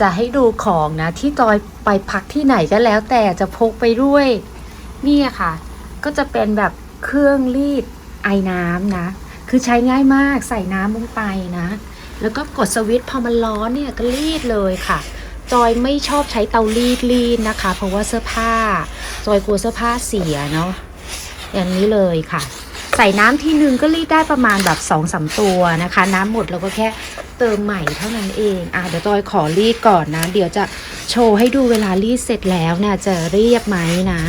จะให้ดูของนะ ที่จอยไปพักที่ไหนก็แล้ว แต่จะพกไปด้วยนี่ค่ะ ก็จะเป็นแบบเครื่องรีดไอน้ำนะ คือใช้ง่ายมากใส่น้ำลงไปนะ แล้วก็กดสวิตช์พอมันร้อนเนี่ยก็รีดเลยค่ะ จอยไม่ชอบใช้เตารีดรีดนะคะ เพราะว่าเสื้อผ้า จอยกลัวเสื้อผ้าเสียเนาะอย่างนี้เลยค่ะ ใส่น้ำทีนึงก็รีดได้ประมาณแบบสองสามตัวนะคะ น้ำหมดเราก็แค่เติมใหม่เท่านั้นเองอะเดี๋ยวจอยขอรีดก่อนนะ เดี๋ยวจะโชว์ให้ดูเวลารีดเสร็จแล้วเนี่ยจะเรียบไหมนะ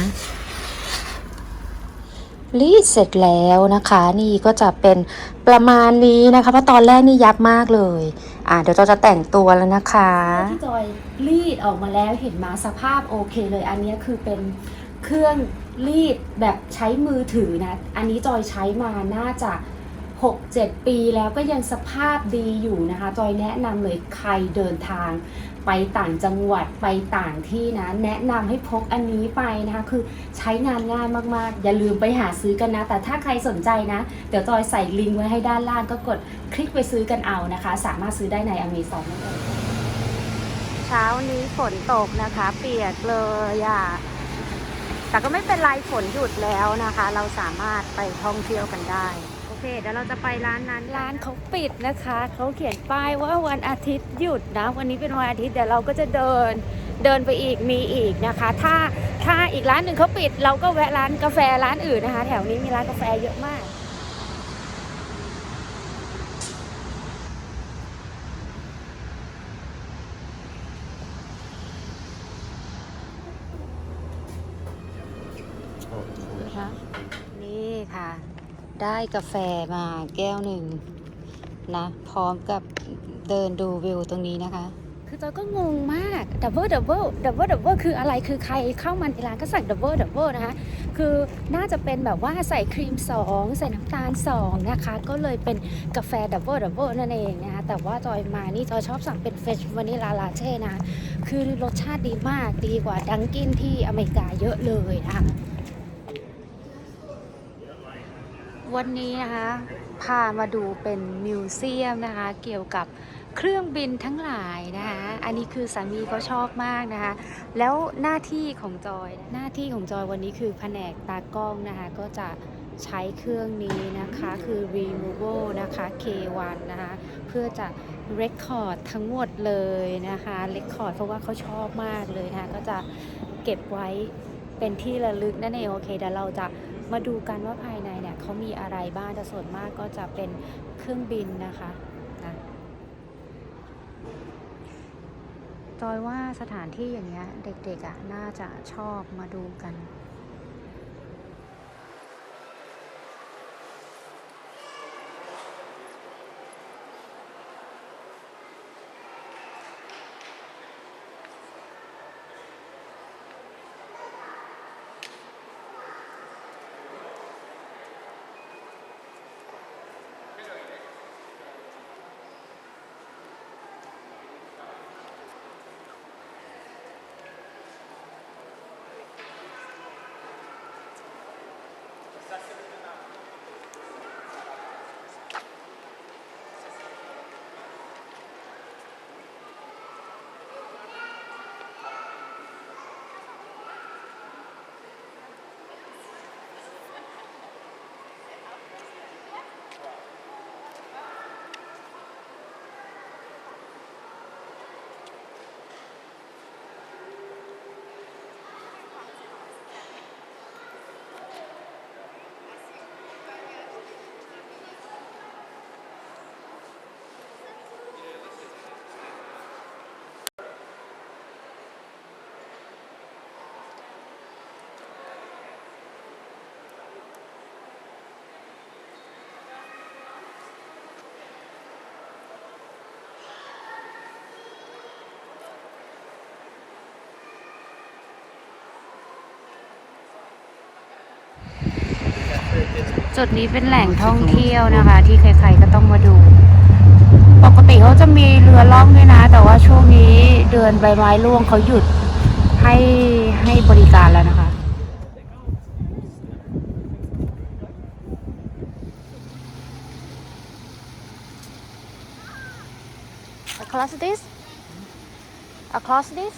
รีดเสร็จแล้วนะคะ นี่ก็จะเป็นประมาณนี้นะคะ เพราะตอนแรกนี่ยับมากเลย อะเดี๋ยวจอยจะแต่งตัวแล้วนะคะที่จอยรีดออกมาแล้วเห็นมาสภาพโอเคเลย อันนี้คือเป็น เครื่องรีดแบบใช้มือถือนะ อันนี้จอยใช้มาน่าจะ 6-7 ปีแล้วก็ยังสภาพดีอยู่นะคะ จอยแนะนำเลยใครเดินทาง ไปต่างจังหวัดไปต่างที่นะ แนะนำให้พกอันนี้ไปนะคะ คือใช้งานง่ายมากๆ อย่าลืมไปหาซื้อกันนะ แต่ถ้าใครสนใจนะ เดี๋ยวจอยใส่ลิงก์ไว้ให้ด้านล่างก็กดคลิกไปซื้อกันเอานะคะ สามารถซื้อได้ในอเมซอนนั่นเองเช้านี้ฝนตกนะคะ เปียกเลยอะ แต่ก็ไม่เป็นไรฝนหยุดแล้วนะคะ เราสามารถไปท่องเที่ยวกันได้ โอเค เดี๋ยวเราจะไปร้านนั้นร้านเขาปิดนะคะ เขาเขียนป้ายว่าวันอาทิตย์หยุดนะวันนี้เป็นวันอาทิตย์เดี๋ยวเราก็จะเดินเดินไปอีกมีอีกนะคะ ถ้าถ้าอีกร้านหนึ่งเขาปิด เราก็แวะร้านกาแฟร้านอื่นนะคะ แถวนี้มีร้านกาแฟเยอะมาก นะคะ นี่ค่ะ ได้กาแฟมาแก้วหนึ่งนะ พร้อมกับเดินดูวิวตรงนี้นะคะ คือจอยก็งงมากดับเบิลดับเบิลดับเบิลดับเบิลคืออะไรคือใครเข้ามาในร้านก็สั่งดับเบิลดับเบิลนะคะ คือน่าจะเป็นแบบว่าใส่ครีม 2 ใส่น้ำตาล 2 นะคะ ก็เลยเป็นกาแฟดับเบิลดับเบิลนั่นเองนะคะ แต่ว่าจอยมานี่จอยชอบสั่งเป็นเฟชวานิลาลาเช่นะ คือรสชาติดีมากดีกว่าดังกินที่อเมริกาเยอะเลยนะคะ วันนี้นะคะ พามาดูเป็นมิวเซียมนะคะ เกี่ยวกับเครื่องบินทั้งหลายนะคะ อันนี้คือสามีเขาชอบมากนะคะ แล้วหน้าที่ของจอย หน้าที่ของจอยวันนี้คือแผนกตากล้องนะคะ ก็จะใช้เครื่องนี้นะคะคือ removal นะคะ K1 นะคะ เพื่อจะ record ทั้งหมดเลยนะคะ record เพราะว่าเขาชอบมากเลยนะคะ ก็จะเก็บไว้เป็นที่ระลึกนั่นเองโอเคเดี๋ยวเราจะมาดูกันว่าภายใน เขามีอะไรบ้างแต่ส่วนมากก็จะเป็นเครื่องบินนะคะนะจอยว่าสถานที่อย่างเงี้ยเด็กๆอะน่าจะชอบมาดูกัน Gracias. จุดนี้เป็นแหล่งท่องเที่ยวนะคะ ที่ใครๆก็ต้องมาดู ปกติเขาจะมีเรือล่องด้วยนะ แต่ว่าช่วงนี้เดือนใบไม้ร่วงเขาหยุดให้ให้บริการแล้วนะคะ What class is this? across this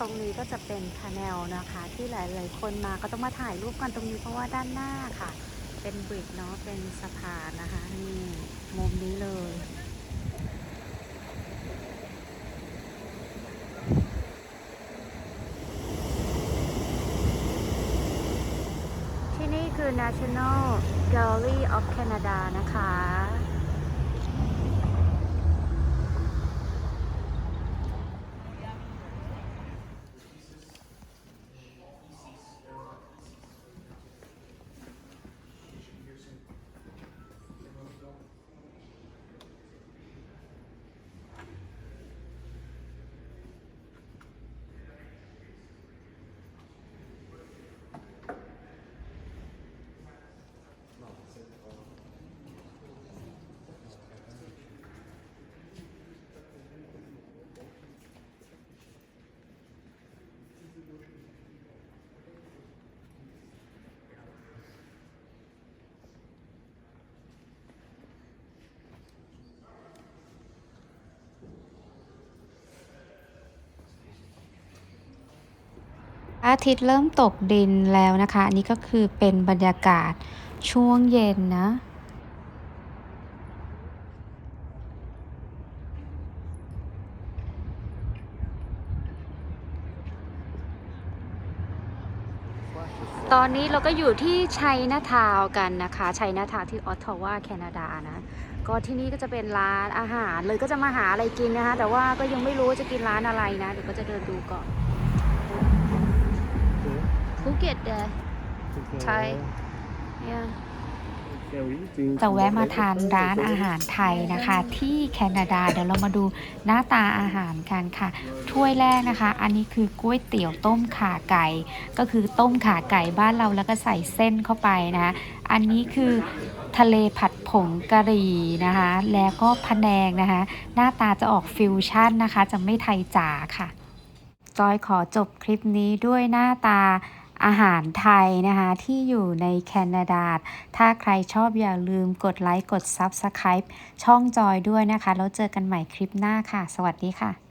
ตรงนี้ก็จะเป็นพาแนลนะคะ ที่หลาย ๆ คนมาก็ต้องมาถ่ายรูปกันตรงนี้เพราะว่าด้านหน้าค่ะ เป็นบริดจ์เนาะเป็นสะพานนะคะนี่มุมนี้เลยที่นี่คือ National Gallery of Canada นะคะ อาทิตย์เริ่มตกดินแล้วนะคะ อันนี้ก็คือเป็นบรรยากาศช่วงเย็นนะ ตอนนี้เราก็อยู่ที่ชัยนาทาวกันนะคะ ชัยนาทาวที่ออตทาวาแคนาดานะ ก็ที่นี่ก็จะเป็นร้านอาหารเลยก็จะมาหาอะไรกินนะคะ แต่ว่าก็ยังไม่รู้ว่าจะกินร้านอะไรนะ เดี๋ยวก็จะเดินดูก่อน ภูเก็ตเด Thai yeah จะแวะมาทานร้านอาหารไทยนะคะ ที่แคนาดาเดี๋ยวเรามาดูหน้าตาอาหารกันค่ะ ถ้วยแรกนะคะ อันนี้คือก๋วยเตี๋ยวต้มข่าไก่ ก็คือต้มข่าไก่บ้านเราแล้วก็ใส่เส้นเข้าไปนะอันนี้คือทะเลผัดผงกะหรี่นะคะ แล้วก็พะแนงนะคะ หน้าตาจะออกฟิวชั่นนะคะ จะไม่ไทยจ๋าค่ะ จอยขอจบคลิปนี้ด้วยหน้าตา อาหารไทยนะคะที่อยู่ในแคนาดา ถ้าใครชอบอย่าลืมกดไลค์กด Subscribe ช่องจอยด้วยนะคะ แล้วเจอกันใหม่คลิปหน้าค่ะ สวัสดีค่ะ